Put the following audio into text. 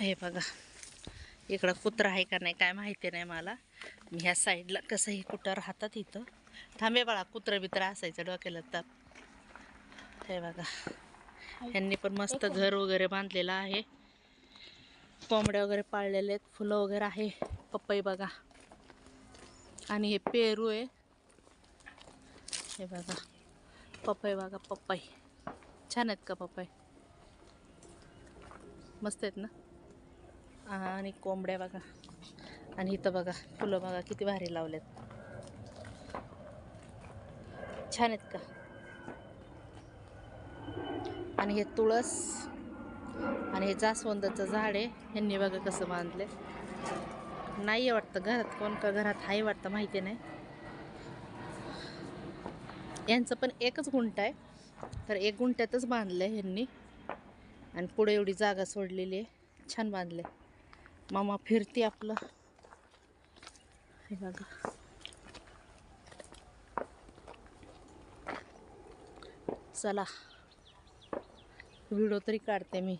हे बघा. इकडं कुत्रं आहे का नाही काय माहिती नाही मला. मी ह्या साईडला कसंही कुठं राहतात इथं. थांबे बाळा कुत्रं बित्र असायचं डोक्याला ताप हे बघा. ह्यांनी पण मस्त घर वगैरे बांधलेलं आहे. कोंबड्या वगैरे पाळलेले आहेत. फुलं वगैरे आहे. पपई बघा. आणि हे पेरू आहे. हे बघा. पपई बघा पप्पई छान आहेत का पपई? मस्त आहेत ना? आणि कोंबड्या बघा. आणि इथं बघा फुलं बघा किती भारी लावलेत. छान आहेत का? आणि हे तुळस आणि हे जास्वंदाचं झाड आहे. ह्यांनी बघा कसं बांधले नाही आहे वाटतं घरात कोण का घरात आहे वाटतं माहिती नाही. यांचं पण एकच गुंट आहे. तर एक गुंट्यातच बांधलं आहे ह्यांनी. आणि पुढे एवढी जागा सोडलेली आहे. छान बांधले मामा फिरते आपलं. हे बघा. चला. व्हिडिओ तरी काढते मी.